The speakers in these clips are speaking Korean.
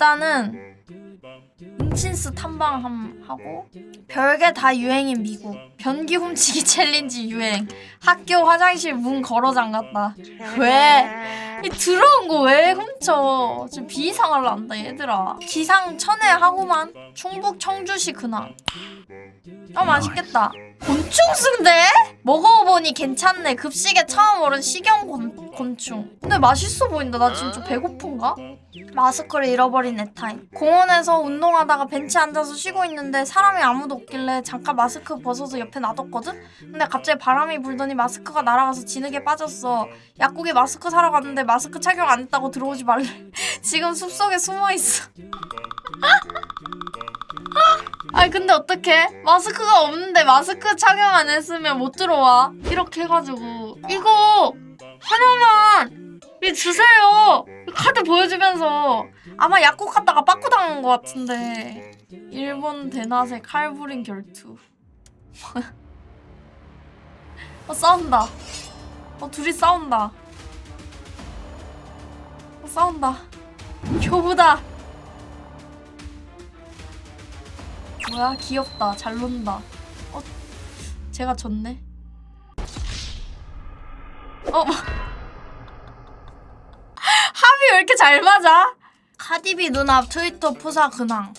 일단은 인친스 탐방하고 별게 다 유행인 미국. 변기 훔치기 챌린지 유행. 학교 화장실 문 걸어 잠갔다. 왜? 이 더러운 거 왜 훔쳐? 지금 비이상할라 한다 얘들아. 기상 천외 하고만 충북 청주시 근황 아 맛있겠다. 곤충 순대? 먹어보니 괜찮네. 급식에 처음 오른 식용 곤, 곤충. 근데 맛있어 보인다. 나 지금 좀 배고픈가? 마스크를 잃어버린 애타임 공원에서 운동하다가 벤치에 앉아서 쉬고 있는데 사람이 아무도 없길래 잠깐 마스크 벗어서 옆에 놔뒀거든? 근데 갑자기 바람이 불더니 마스크가 날아가서 진흙에 빠졌어. 약국에 마스크 사러 갔는데 마스크 착용 안 했다고 들어오지 말래. 지금 숲속에 숨어있어 아니 근데 어떡해? 마스크가 없는데 마스크 착용 안 했으면 못 들어와. 이렇게 해가지고. 이거 하나만 이 주세요. 이 카드 보여주면서. 아마 약국 갔다가 빠꾸 당한 것 같은데. 일본 대낮에 칼부린 결투. 어 싸운다. 어 둘이 싸운다. 어 싸운다. 교부다 뭐야? 귀엽다. 잘 논다. 어 제가 졌네. 어 뭐. 합이 왜 이렇게 잘 맞아? 카디비 누나 트위터 프사 근황.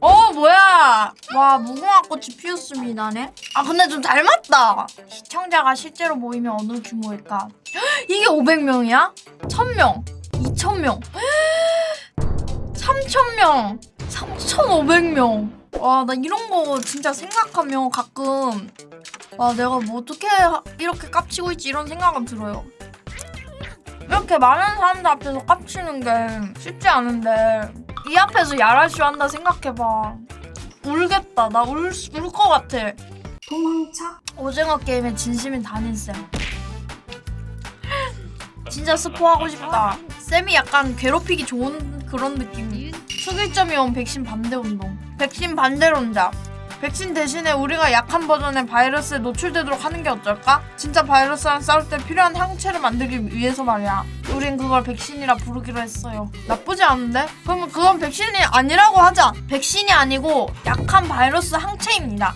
어 뭐야? 와 무궁화 꽃이 피었습니다네? 아 근데 좀 닮았다. 시청자가 실제로 모이면 어느 규모일까? 이게 500명이야? 1000명. 2000명. 3000명. 3500명 와 나 이런 거 진짜 생각하면 가끔. 와 내가 뭐 어떻게 하- 이렇게 깝치고 있지? 이런 생각은 들어요. 이렇게 많은 사람들 앞에서 깝치는 게 쉽지 않은데 이 앞에서 야랄쇼 한다 생각해봐. 울겠다. 나 울 울 것 같아. 도망쳐? 오징어 게임의 진심인 담임쌤 진짜 스포하고 싶다. 쌤이 약간 괴롭히기 좋은 그런 느낌. 특일점이 온 백신 반대 운동 백신 반대론자 백신 대신에 우리가 약한 버전의 바이러스에 노출되도록 하는 게 어떨까? 진짜 바이러스랑 싸울 때 필요한 항체를 만들기 위해서 말이야. 우린 그걸 백신이라 부르기로 했어요. 나쁘지 않은데? 그러면 그건 백신이 아니라고 하자. 백신이 아니고 약한 바이러스 항체입니다.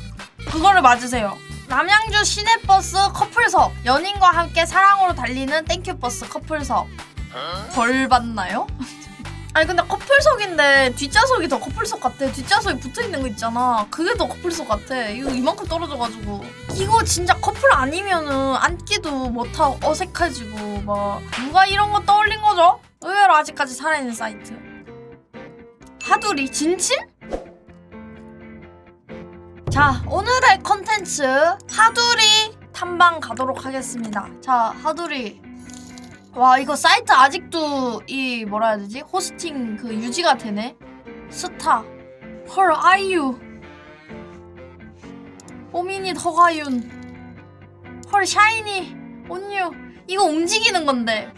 그거를 맞으세요. 남양주 시내버스 커플석 연인과 함께 사랑으로 달리는 땡큐버스 커플석 벌 받나요? 아니 근데 커플석인데 뒷좌석이 더 커플석 같아. 뒷좌석이 붙어있는 거 있잖아. 그게 더 커플석 같아. 이거 이만큼 떨어져가지고. 이거 진짜 커플 아니면은 앉기도 못하고 어색해지고 막 누가 이런 거 떠올린 거죠? 의외로 아직까지 살아있는 사이트. 하두리 진침? 자 오늘의 컨텐츠 하두리 탐방 가도록 하겠습니다. 자 하두리 와 이거 사이트 아직도 이 뭐라 해야 되지? 호스팅 그 유지가 되네. 스타. 헐 아이유 오미닛 허가윤. 헐 샤이니 온유 이거 움직이는 건데.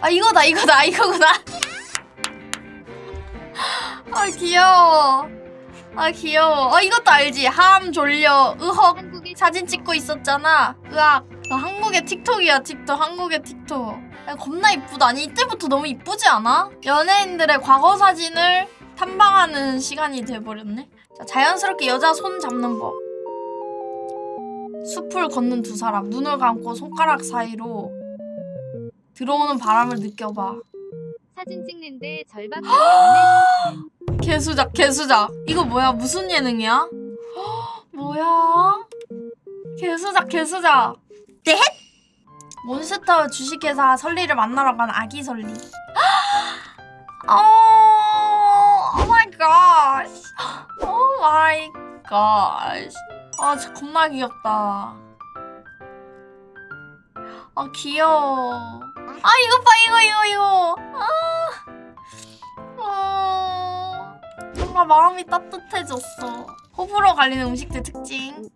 아 이거다 이거다 이거구나. 아 귀여워. 아 귀여워. 아 이것도 알지? 함 졸려 으헉 사진 찍고 있었잖아. 으악. 그 한국의 틱톡이야 틱톡. 한국의 틱톡 야, 겁나 이쁘다. 아니 이때부터 너무 이쁘지 않아? 연예인들의 과거 사진을 탐방하는 시간이 돼버렸네. 자, 자연스럽게 여자 손 잡는 법. 숲을 걷는 두 사람. 눈을 감고 손가락 사이로 들어오는 바람을 느껴봐. 사진 찍는데 절박하게 안내 개수작 개수작. 이거 뭐야? 무슨 예능이야? 헉, 뭐야? 개수작 개수작. 넷? 몬스터 주식회사 설리를 만나러 간 아기 설리 어, 오 마이 갓. 오 마이 갓. 아, 진짜 겁나 귀엽다. 아, 귀여워. 아, 이거 봐, 이거, 이거, 이거. 아. 어. 뭔가 마음이 따뜻해졌어. 호불호 갈리는 음식들 특징.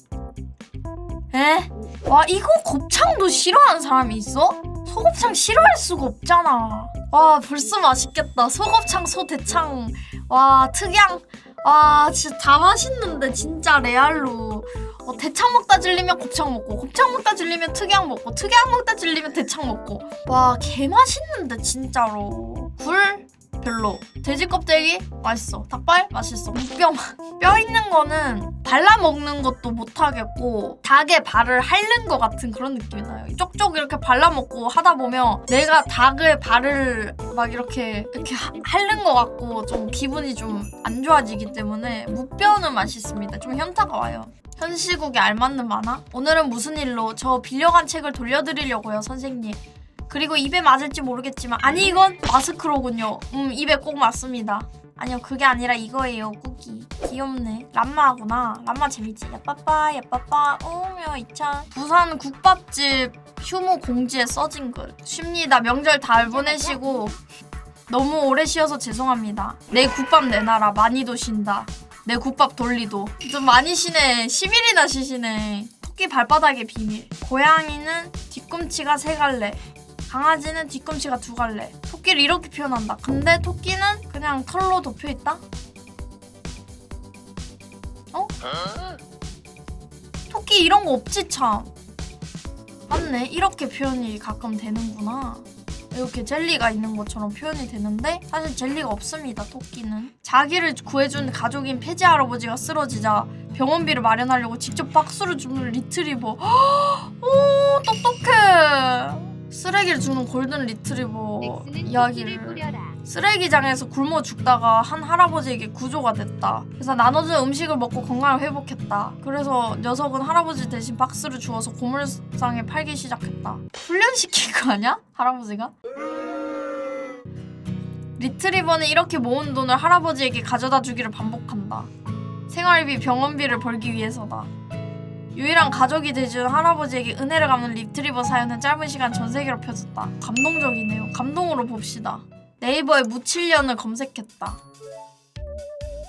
에? 와 이거 곱창도 싫어하는 사람이 있어? 소곱창 싫어할 수가 없잖아. 와 벌써 맛있겠다. 소곱창, 소대창. 와 특양. 와 진짜 다 맛있는데 진짜 레알로. 어, 대창 먹다 질리면 곱창 먹고 곱창 먹다 질리면 특양 먹고 특양 먹다 질리면 대창 먹고 와 개 맛있는데 진짜로 굴 별로. 돼지 껍데기 맛있어. 닭발 맛있어. 뼈 뼈 있는 거는 발라 먹는 것도 못 하겠고 닭의 발을 핥는 것 같은 그런 느낌이 나요. 쪽쪽 이렇게 발라 먹고 하다 보면 내가 닭의 발을 막 이렇게 이렇게 하- 핥는 것 같고 좀 기분이 좀 안 좋아지기 때문에 무뼈는 맛있습니다. 좀 현타가 와요. 현 시국에 알맞는 만화? 오늘은 무슨 일로 저 빌려간 책을 돌려드리려고요, 선생님. 그리고 입에 맞을지 모르겠지만 아니 이건 마스크로군요. 음 입에 꼭 맞습니다. 아니요 그게 아니라 이거예요 쿠키. 귀엽네. 람마구나. 람마 재밌지? 야빠빠 야빠빠. 오며 이찬. 부산 국밥집 휴무 공지에 써진 글. 쉽니다. 명절 잘 보내시고. 너무 오래 쉬어서 죄송합니다. 내 국밥 내놔라. 많이도 쉰다. 내 국밥 돌리도. 좀 많이 쉬네. 10일이나 쉬시네. 토끼 발바닥의 비밀. 고양이는 뒤꿈치가 세 갈래 강아지는 뒤꿈치가 두 갈래. 토끼를 이렇게 표현한다. 근데 토끼는 그냥 털로 덮여 있다. 어? 토끼 이런 거 없지 참. 맞네. 이렇게 표현이 가끔 되는구나. 이렇게 젤리가 있는 것처럼 표현이 되는데 사실 젤리가 없습니다. 토끼는 자기를 구해준 가족인 폐지 할아버지가 쓰러지자 병원비를 마련하려고 직접 박수를 주는 리트리버. 오 똑똑해. 쓰레기를 주는 골든 리트리버 이야기를. 쓰레기장에서 굶어 죽다가 한 할아버지에게 구조가 됐다. 그래서 나눠준 음식을 먹고 건강을 회복했다. 그래서 녀석은 할아버지 대신 박스를 주어서 고물상에 팔기 시작했다. 훈련시킨 거 아니야? 할아버지가? 리트리버는 이렇게 모은 돈을 할아버지에게 가져다 주기를 반복한다. 생활비, 병원비를 벌기 위해서다. 유일한 가족이 되준 할아버지에게 은혜를 갚는 리트리버 사연은 짧은 시간 전 세계로 펴졌다. 감동적이네요. 감동으로 봅시다. 네이버에 무칠년을 검색했다.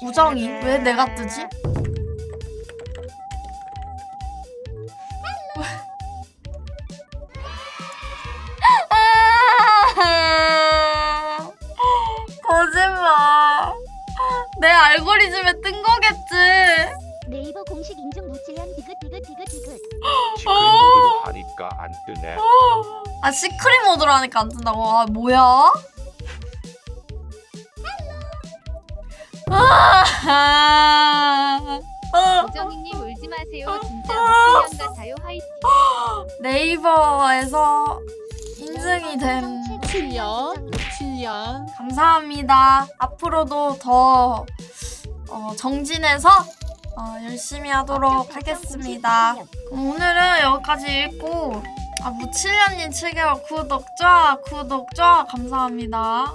우정이 왜 내가 뜨지? 거짓말. 내 알고리즘에 뜬 거겠지. 디귿 디귿 디귿 디귿 시크릿 모드로 하니까 안 뜨네. 아 시크릿 모드로 하니까 안 뜬다고? 아 뭐야? 아, 아, 우정이님 울지 마세요. 진짜 무실년 같아요. 화이팅. 네이버에서 인증이 된 7년 7년 감사합니다. 앞으로도 더 어, 정진해서 어, 열심히 하도록 하겠습니다. 그럼 오늘은 여기까지 읽고 아 무칠년님 7개월 구독자 구독자 감사합니다.